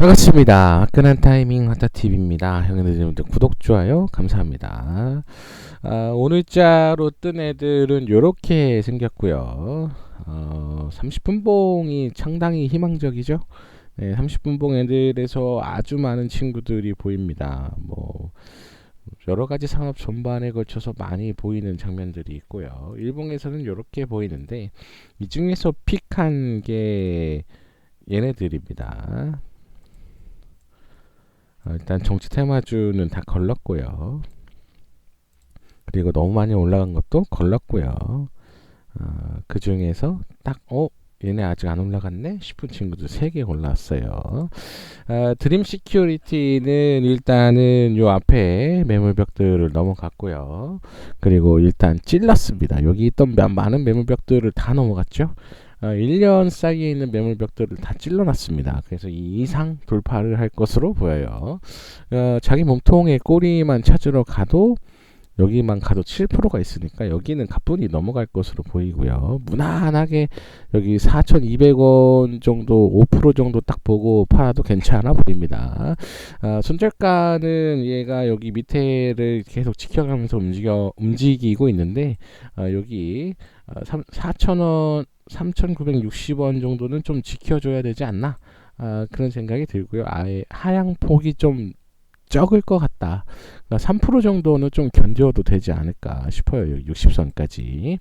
반갑습니다. 화끈한 타이밍 화타TV입니다. 형님들 구독, 좋아요 감사합니다. 아, 오늘자로 뜬 애들은 이렇게 생겼고요. 어, 30분봉이 상당히 희망적이죠. 네, 30분봉 애들에서 아주 많은 친구들이 보입니다. 뭐 여러 가지 산업 전반에 걸쳐서 많이 보이는 장면들이 있고요. 일본에서는 이렇게 보이는데 이 중에서 픽한 게 얘네들입니다. 어, 일단 정치 테마주는 다 걸렀고요. 그리고 너무 많이 올라간 것도 걸렀고요. 어, 그 중에서 딱, 어, 얘네 아직 안 올라갔네? 싶은 친구들 3개 올라왔어요. 어, 드림 시큐리티는 일단은 요 앞에 매물벽들을 넘어갔고요. 그리고 일단 찔렀습니다. 여기 있던 많은 매물벽들을 다 넘어갔죠. 어, 1년 사이에 있는 매물벽들을 다 찔러놨습니다. 그래서 이 이상 돌파를 할 것으로 보여요. 어, 자기 몸통의 꼬리만 찾으러 가도 여기만 가도 7%가 있으니까 여기는 가뿐히 넘어갈 것으로 보이고요. 무난하게 여기 4,200원 정도 5% 정도 딱 보고 팔아도 괜찮아 보입니다. 아, 손절가는 얘가 여기 밑에를 계속 지켜가면서 움직여 움직이고 있는데 아, 여기 4,000원 3,960원 정도는 좀 지켜줘야 되지 않나 아, 그런 생각이 들고요. 아예 하향 폭이 좀 적을 것 같다. 그러니까 3% 정도는 좀 견뎌도 되지 않을까 싶어요. 60선까지.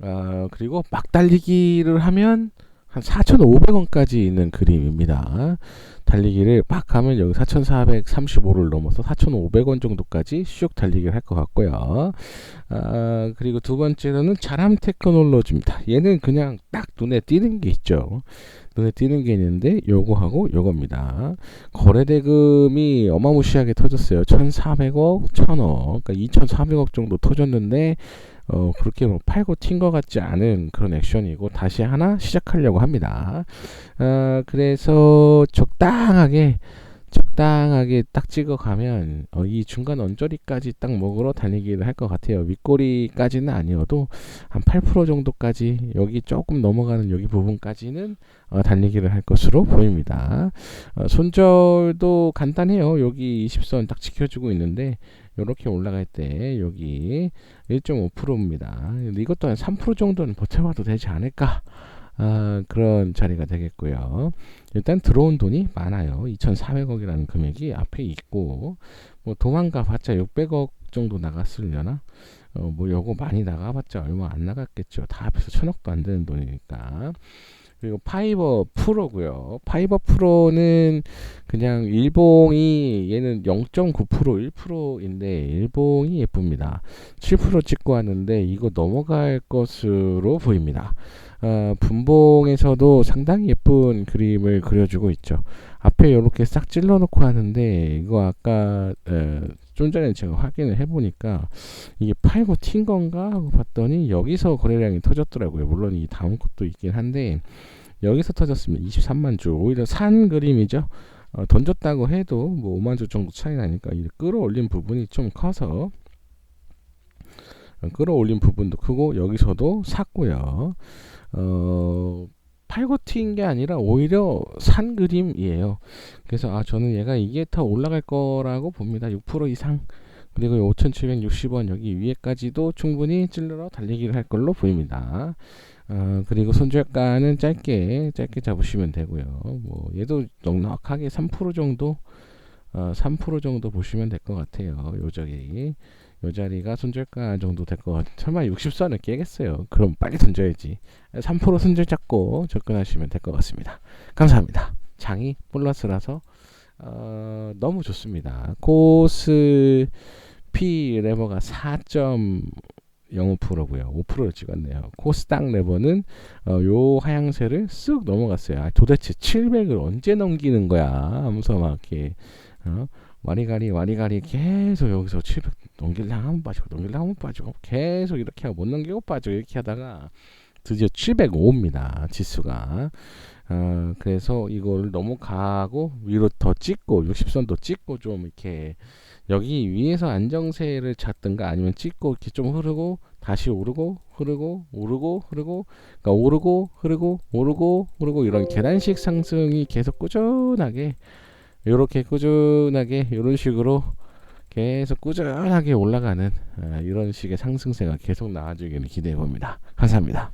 아, 그리고 막 달리기를 하면 한 4,500원까지 있는 그림입니다. 달리기를 막 하면 여기 4,435를 넘어서 4,500원 정도까지 슉 달리기를 할 것 같고요. 아, 그리고 두 번째로는 자람 테크놀로지입니다. 얘는 그냥 딱 눈에 띄는 게 있죠. 눈에 띄는 게 있는데 요거하고 요겁니다. 거래 대금이 어마무시하게 터졌어요. 1,400억, 1,000억, 그러니까 2,400억 정도 터졌는데 어, 그렇게 뭐 팔고 튄 것 같지 않은 그런 액션이고 다시 하나 시작하려고 합니다. 어, 그래서 적당하게 적당하게 딱 찍어가면 어, 이 중간 언저리까지 딱 먹으러 달리기를 할 것 같아요. 윗꼬리까지는 아니어도 한 8% 정도까지 여기 조금 넘어가는 여기 부분까지는 어, 달리기를 할 것으로 보입니다. 어, 손절도 간단해요. 여기 20선 딱 지켜주고 있는데 이렇게 올라갈 때 여기 1.5%입니다. 이것도 한3% 정도는 버텨봐도 되지 않을까? 아, 그런 자리가 되겠고요. 일단 들어온 돈이 많아요. 2,400억이라는 금액이 앞에 있고 뭐 도망가 봤자 600억 정도 나갔으려나? 어, 뭐 요거 많이 나가봤자 얼마 안 나갔겠죠. 다 합해서 천억도 안 되는 돈이니까. 그리고 파이버 프로고요. 파이버 프로는 그냥 일봉이 얘는 0.9% 1%인데 일봉이 예쁩니다. 7% 찍고 왔는데 이거 넘어갈 것으로 보입니다. 어, 분봉에서도 상당히 예쁜 그림을 그려주고 있죠. 앞에 이렇게 싹 찔러놓고 하는데 이거 아까 에, 좀 전에 제가 확인을 해보니까 이게 팔고 튄 건가 하고 봤더니 여기서 거래량이 터졌더라고요. 물론 이 다음 것도 있긴 한데 여기서 터졌습니다. 23만 주 오히려 산 그림이죠. 어, 던졌다고 해도 뭐 5만 주 정도 차이 나니까 이 끌어올린 부분이 좀 커서 어, 끌어올린 부분도 크고 여기서도 샀고요. 어, 팔고 튄게 아니라 오히려 산 그림이에요. 그래서 아 저는 얘가 이게 더 올라갈 거라고 봅니다. 6% 이상. 그리고 5,760원 여기 위에까지도 충분히 찔러 달리기를 할 걸로 보입니다. 어, 그리고 손절가는 짧게 짧게 잡으시면 되고요. 뭐 얘도 넉넉하게 3% 정도 어, 3% 정도 보시면 될 것 같아요. 요적이 요 자리가 손절가 정도 될 것 같아요. 설마 60선을 깨겠어요. 그럼 빨리 던져야지. 3% 손절 잡고 접근하시면 될 것 같습니다. 감사합니다. 장이 플러스라서 어, 너무 좋습니다. 코스 P 레버가 4.05%고요. 5%를 찍었네요. 코스닥 레버는 어, 요 하향세를 쓱 넘어갔어요. 아, 도대체 700을 언제 넘기는 거야? 하면서 막 이렇게 어? 와리가리 와리가리 계속 여기서 700 넘길랑 한번 빠지고 넘길랑 한번 빠지고 계속 이렇게 하고 못 넘기고 빠지고 이렇게 하다가 드디어 705입니다 지수가 어, 그래서 이걸 넘어가고 위로 더 찍고 60선도 찍고 좀 이렇게 여기 위에서 안정세를 찾든가 아니면 찍고 이렇게 좀 흐르고 다시 오르고 흐르고 오르고 흐르고 그러니까 오르고 흐르고 오르고 흐르고 이런 계단식 상승이 계속 꾸준하게 이렇게 꾸준하게 이런 식으로 계속 꾸준하게 올라가는 아, 이런 식의 상승세가 계속 나와주기를 기대해 봅니다. 감사합니다.